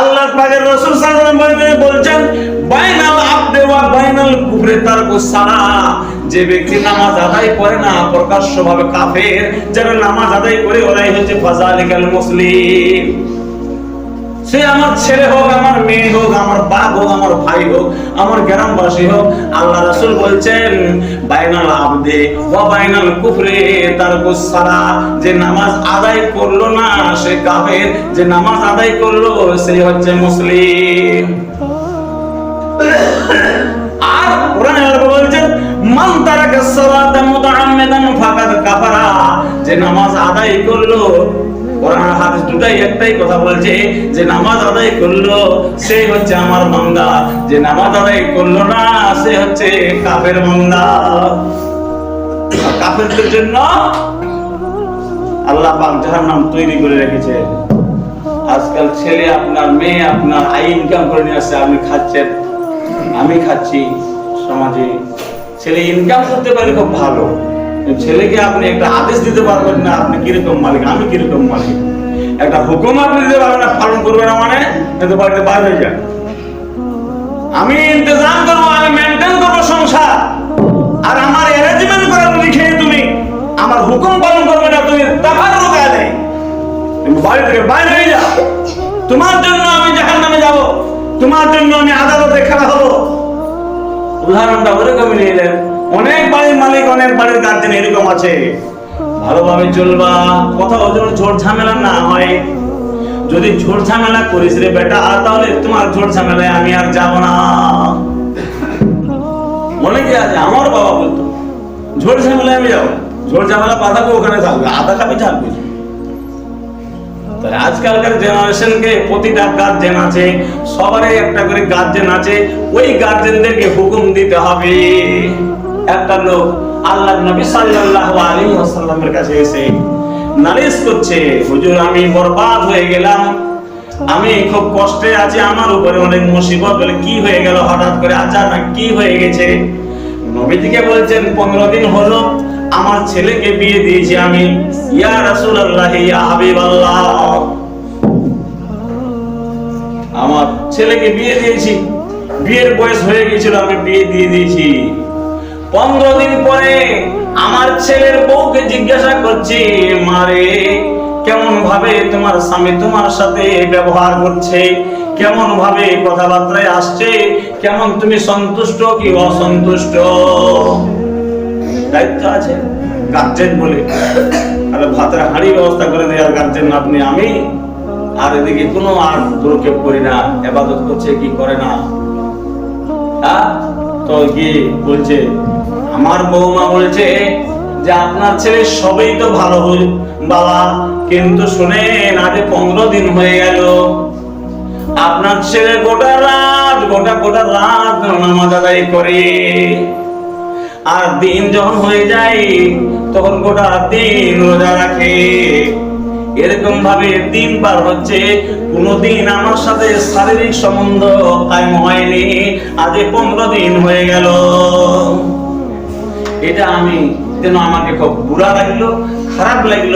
আল্লাহ পাকের রাসূল সাল্লাল্লাহু বলছেন, বাইনাল আবদে ওয়া বাইনাল কুফরে তারকু সালা। যে ব্যক্তি নামাজ আদায় করে না, প্রকাশ্যভাবে কাফের যারা নামাজ আদায় করে, ওরাই হচ্ছে ফাজালিকাল মুসলিম। সে আমার ছেলে হোক, আমার মেয়ে হোক, আমার বাপ হোক, আমার ভাই হোক, আমার গ্রামবাসী হোক, আল্লাহ রাসূল বলছেন, বাইনাল আবদে ওয়া বাইনাল কুফরে। তার সালা যে নামাজ আদায় করল না, সে কাফের। যে নামাজ আদায় করল, সে হচ্ছে মুসলিম। আর কোরআনে বলছেন, মান তারাকা সালাতা মুতাআম্মিদান ফাকাদ কাফারা। যে নামাজ আদায় করল কোরআন হাদিস দুটাই একটাই কথা বলছে যে নামাজ আদায় করল, সে হচ্ছে আমার বান্দা। যে নামাজ আদায় করল না, সে হচ্ছে কাফের বান্দা। কাফেরদের জন্য আল্লাহ পাক তৈরি করে রেখেছে। আজকাল ছেলে আপনার, মেয়ে আপনার আই ইনকাম করে নিয়ে আসছে, আপনি খাচ্ছেন। আমি খাচ্ছি সমাজে। ছেলে ইনকাম করতে পারে খুব ভালো। ছেলেকে আপনি একটা আদেশ দিতে পারবেন না, আপনি কীরকম মালিক? আমি কীরকম মালিক? একটা হুকুম আপনি দিতে পারবেন না, পালন করবে না মানে কিন্তু বাড়িতে বাইরে হয়ে যায়। আমি ইন্তজাম করব, আমি মেনটেন করব সংসার। আর আমার অ্যারেঞ্জমেন্ট করে লিখে তুমি আমার হুকুম পালন করবে না, তুমি তাকার রোগায় নেই তুমি বাড়ি থেকে বাইরে হয়ে যাও। তোমার জন্য আমি জাহান নামে যাব। তোমার জন্য আমি আদালতে খেলা হব। উদাহরণটা ওরকমই নিয়ে নিলেন। অনেক বাড়ির মালিক, অনেক বাড়ির গার্জেন এরকম আছে। ভালোভাবে চলবা কোথাও যেন ঝোড় ঝামেলা না হয়। যদি ঝোড় ঝামেলা করিস রে বেটা তাহলে তোমার ঝোড় ঝামেলায় আমি আর যাব না। অনেকে আছে? আমার বাবা বলতো ঝোড় ঝামেলায় আমি যাব ঝোড় ঝামেলা পাঠাবো ওখানে থাকবে, আধা কাপে থাকবে। তাহলে আজকালকার জেনারেশনকে প্রতিটা গার্জেন আছে, সবারই একটা করে গার্জেন আছে। ওই গার্জেনদেরকে হুকুম দিতে হবে। একটা লোক আল্লাহ নবী সাল্লাল্লাহু আলাইহি ওয়াসাল্লামের কাছে এসে নালিশ করছে, হুজুর, আমি বরবাদ হয়ে গেলাম। আমি খুব কষ্টে আছি, আমার উপরে অনেক মুসিবত বলে কি হয়ে গেল হঠাৎ করে? আচানক কি হয়ে গেছে? নবীজিকে বলছেন, পনেরো দিন হলো, আমার ছেলেকে বিয়ে দিয়েছি আমি। ইয়া রাসূলুল্লাহ, ইয়া হাবিবাল্লাহ। আমার ছেলেকে বিয়ে দিয়েছি। বিয়ের বয়স হয়ে গেছিল, আমি বিয়ে দিয়ে দিয়েছি। পনেরো দিন পরে আমার ছেলের বউকে জিজ্ঞাসা করছি মারে কেমন ভাবে তোমার স্বামী তোমার সাথে ব্যবহার করছে? কেমন ভাবে কথাবার্তায় আসছে? কেমন তুমি সন্তুষ্ট কি অসন্তুষ্ট? দায়িত্ব আছে, গার্জেন বলে। আর ভাতের হাঁড়ি ব্যবস্থা করে দেওয়ার গার্জেন না আপনি, আমি আর এদিকে কোনো আর দুর্ক্ষেপ করি না, এবাদত করছে কি করে না? তো কি বলছে? আমার বৌমা বলছে যে, আপনার ছেলে সবই তো ভালো হল বাবা, কিন্তু শুনেন আজ পনেরো দিন হয়ে গেল। আপনার ছেলে গোটা রাত, গোটা গোটা রাত নামাজ আদায় করে। আর দিন যখন হয়ে যায়, তখন গোটা দিন রোজা রাখে। এরকম ভাবে দিন পার হচ্ছে। কোনদিন আমার সাথে শারীরিক সম্বন্ধ কায়েম হয়নি। আজ পনেরো দিন হয়ে গেল। এটা আমি যেন আমাকে খুব বুড়া লাগল, খারাপ লাগল,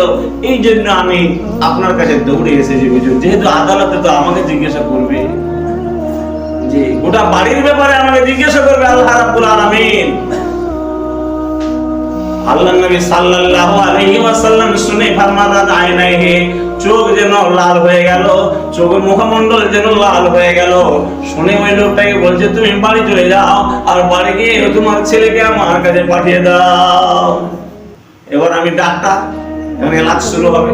এই জন্য আমি আপনার কাছে দৌড়ে এসেছি বুঝুন যেহেতু আদালতে তো আমাকে জিজ্ঞাসা করবে। যে বাড়ির ব্যাপারে আমাকে জিজ্ঞাসা করবে, আল্লাহ রাব্বুল আলামিন। আল্লাহ নবী সাল্লাল্লাহু আলাইহি ওয়াসাল্লাম শুনে ফরমাদাত আয়নাইহি চোখ যেন লাল হয়ে গেল চোখের মুখমণ্ডল যেন লাল হয়ে গেল। শুনে ওই লোকটাকে বলছে, তুমি বাড়ি চলে যাও, আর বাড়ি গিয়ে তোমার ছেলেকে আমার কাছে পাঠিয়ে দাও। এবার আমি ডাক্তার, এখন এলাজ শুরু হবে।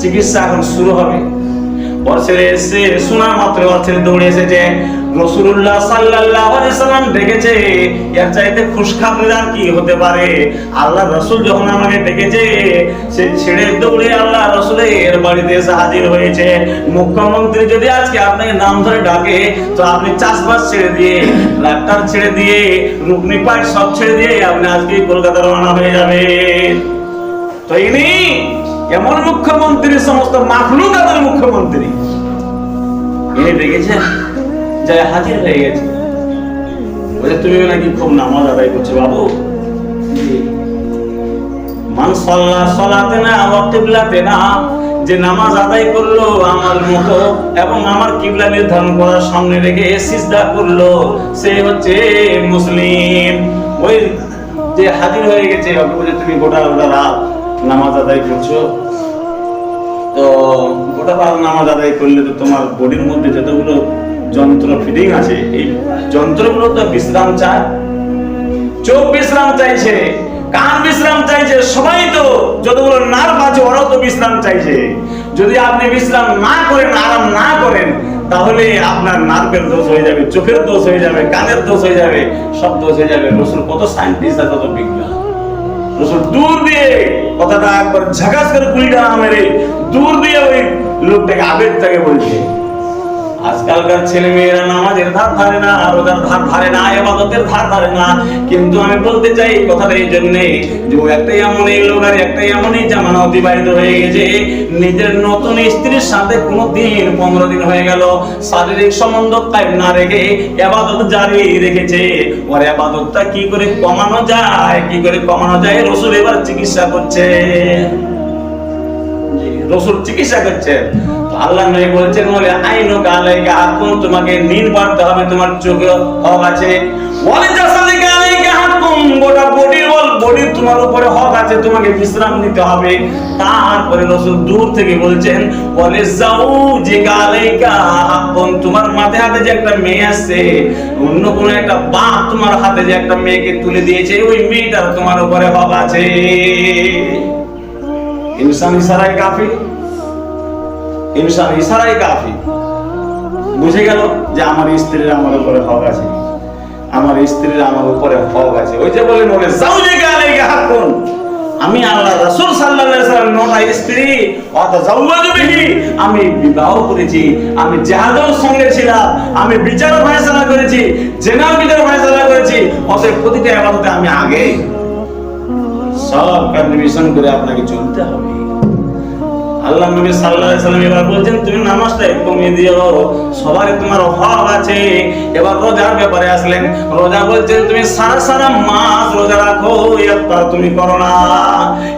চিকিৎসা এখন শুরু হবে। এসে শোনা মাত্র দৌড়ে এসেছে। রসুল্লাহ সাল্লাম ডেকেছে, এর চাইতে আর কি হতে পারে? আল্লাহ রসুল যখন আমাকে ডেকেছে, সে ছেড়ে দৌড়ে আল্লাহ রসুলের বাড়িতে এসে হাজির হয়েছে। মুখ্যমন্ত্রী যদি আজকে আপনাকে নাম ধরে ডাকে, তো আপনি চাষবাস ছেড়ে দিয়ে ডাক্তার ছেড়ে দিয়ে, রুকনি পাট সব ছেড়ে দিয়ে আপনি আজকে কলকাতা রওনা হয়ে যাবেন। তো ইনি কেমন মুখ্যমন্ত্রী, সমস্ত মাখলুকাতের মুখ্যমন্ত্রী। ইনি দেখেছেন যে হাজির হয়ে গেছে। বলে তুমি নাকি খুব নামাজ আদায় করছ বাবু। মান সাল্লা সালাতে না, ওয়া কিবলাতে না। যে নামাজ আদায় করল আমার মতো এবং আমার কিবলা নির্ধারণ করার সামনে রেখে সিজদা করল, সে হচ্ছে মুসলিম। ওই যে হাজির হয়ে গেছে ওকে বলছে তুমি গোটা গোটা রাত নামাজ আদায় করছ? তো গোটা রাত নামাজ আদায় করলে তো তোমার বডির মধ্যে যতগুলো যন্ত্র ফিটিং আছে, এই যন্ত্রগুলো তো বিশ্রাম চায়। চোখ বিশ্রাম চাইছে, কান বিশ্রাম চাইছে, সবাই তো যতগুলো নার্ভ আছে, ওরাও তো বিশ্রাম চাইছে। যদি আপনি বিশ্রাম না করেন, আরাম না করেন, তাহলে আপনার নার্ভের দোষ হয়ে যাবে, চোখের দোষ হয়ে যাবে, কানের দোষ হয়ে যাবে, সব দোষ হয়ে যাবে। রসুল কত সায়েন্টিস্ট আর কত বিজ্ঞান। রসুল দূর দিয়ে কথাটা একবার ঝাঁকাস করে কুড়িটা মেরে দূর দিয়ে ওই লোকটাকে আবেগটাকে বলছে। আজকালকার ছেলে মেয়েরা নামাজের ধার ধারে না, রোজার ধার ধারে না, এবাদতের ধার ধারে না। কিন্তু আমি বলতে চাই কথাটা এই জন্যে যে ও একটাই এমন এই লোক আর একটাই এমনই জামানা অতিবাহিত হয়ে গেছে। নিজের নতুন স্ত্রীর সাথে কোনো দিন পনেরো দিন হয়ে গেল। শারীরিক সম্বন্ধ কায়েম না রেখে এবাদত জারি রেখেছে। ওর এবাদতটা কি করে কমানো যায়, কি করে কমানো যায়, রসুল এবার চিকিৎসা করছে। রসুল চিকিৎসা করছেন তো আল্লাহ বলছেন, বলে আইনু হাকুম তোমাকে হবে, তোমার চোখে হক আছে। আলাইকা হাকুম গোটা বল, বডির তোমার উপরে হক আছে, তোমাকে বিশ্রাম নিতে হবে। তারপরে রাসূল দূর থেকে বলছেন ওয়ালি জাউজিকা আলাইকা হাকুম তোমার মাথায় হাতে যে একটা মেয়ে আছে, অন্য কোন একটা বাপ তোমার হাতে যে একটা মেয়েকে তুলে দিয়েছে, ওই মেয়েটার তোমার উপরে হক আছে। ইনসান ইনসান ইশারাই কাফি। বুঝে গেল যে আমার স্ত্রীর আমার উপরে হক আছে। আমার স্ত্রীর আমার উপরে হক আছে। ওই যে বলেন বলে জাউজে গালে হাকুন আমি আল্লাহ রাসূল সাল্লাল্লাহু আলাইহি সাল্লাম নটা স্ত্রী অত জাওয়াজু বিহি। আমি বিবাহ করেছি, আমি জাহাজের সঙ্গে ছিলাম, আমি বিচার ফয়সালা করেছি, জেনার বিচার ফয়সালা করেছি, অতএব প্রতিটা ইবাদতে আমি আগে সব কন্ডিশন করে আপনাকে চলতে হবে। আল্লাহ নবী সাল্লাল্লাহু আলাইহি সাল্লাম এবার বলছেন, তুমি নামাজটা কমিয়ে দিও। সবার তোমার হক আছে। এবার রোজার ব্যাপারে আসলেন। রোজা বলছেন, তুমি সারা সারা মাস রোজা রাখো ইফতার তুমি করো না।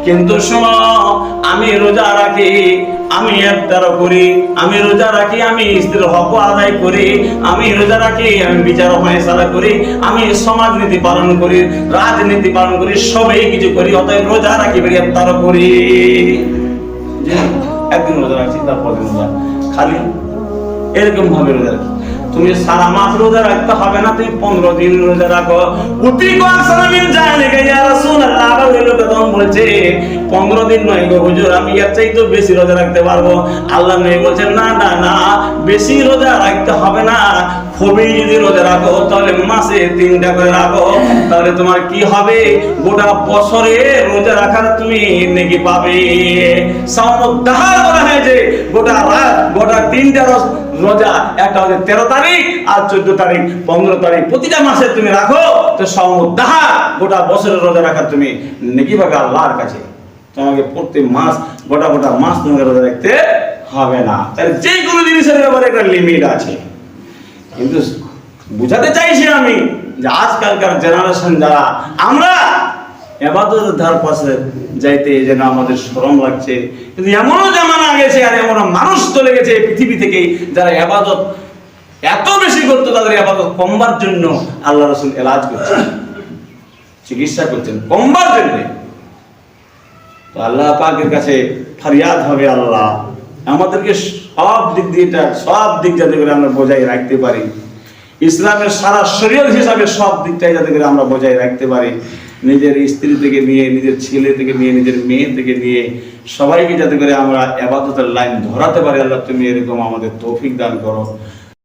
কিন্তু শোনো, আমি রোজা রাখি, আমি ইফতার করি। আমি রোজা রাখি, আমি স্ত্রীর হক আদায় করি। আমি রোজা রাখি, আমি বিচার ফয়সালা করি। আমি সমাজনীতি পালন করি, রাজনীতি পালন করি, সবই কিছু করি, অতএব রোজা রাখি ইফতার করি। যে একদিন রোজা রাখছি তারপর দিন রোজা। খালি এরকম ভাবে রোজা রাখি তুমি সারা মাস রোজা রাখতে হবে না, তুমি পনেরো দিন রোজা রাখো। কোন সালামিন ইয়া রাসূলুল্লাহ, আবার ওই লোক তখন বলছে, পনেরো দিন নয় গো হুজুর, আমি এর চাইতে বেশি রোজা রাখতে পারব। আল্লাহ নবী বলছেন, না না না, বেশি রোজা রাখতে হবে না। খুবই যদি রোজা রাখো, তাহলে মাসে তিনটা করে রাখো। তাহলে তোমার কি হবে? গোটা বছরে রোজা রাখার তুমি নেকি পাবে। সামুদ্দাহার বলা হয়েছে গোটা রাত, গোটা তিনটা রোজ- একটা হচ্ছে তেরো তারিখ আর চোদ্দ তারিখ, পনেরো তারিখ। প্রতিটা মাসে তুমি রাখো, তো সামুদ্দাহার গোটা বছরের রোজা রাখার তুমি নেকি পাবে আল্লাহর কাছে। তোমাকে প্রত্যেক মাস, গোটা গোটা মাস তোমাকে রোজা রাখতে হবে না। তাহলে যে কোনো জিনিসের ব্যাপারে একটা লিমিট আছে। কিন্তু বুঝাতে চাইছি আমি যে আজকালকার জেনারেশন যারা, আমরা এবাদতের ধার পাশে যাইতে যেন আমাদের শরম লাগছে। কিন্তু এমনও জামানা গেছে আর এমন মানুষ চলে গেছে পৃথিবী থেকে যারা এবাদত এত বেশি করতো তাদের এবাদত কমবার জন্য আল্লাহ রসুল এলাজ করছেন, চিকিৎসা করছেন কমবার জন্য। তো আল্লাহ পাকের কাছে ফরিয়াদ হবে আল্লাহ। আমাদেরকে সব দিক দিয়ে এটা, সব দিক যাতে করে আমরা বজায় রাখতে পারি। ইসলামের সারা শরীর হিসাবে সব দিকটাই যাতে করে আমরা বজায় রাখতে পারি। নিজের স্ত্রী থেকে নিয়ে, নিজের ছেলে থেকে নিয়ে, নিজের মেয়ে থেকে নিয়ে সবাইকে যাতে করে আমরা এবাদতের লাইন ধরাতে পারি। আল্লাহ তুমি এরকম আমাদের তৌফিক দান করো।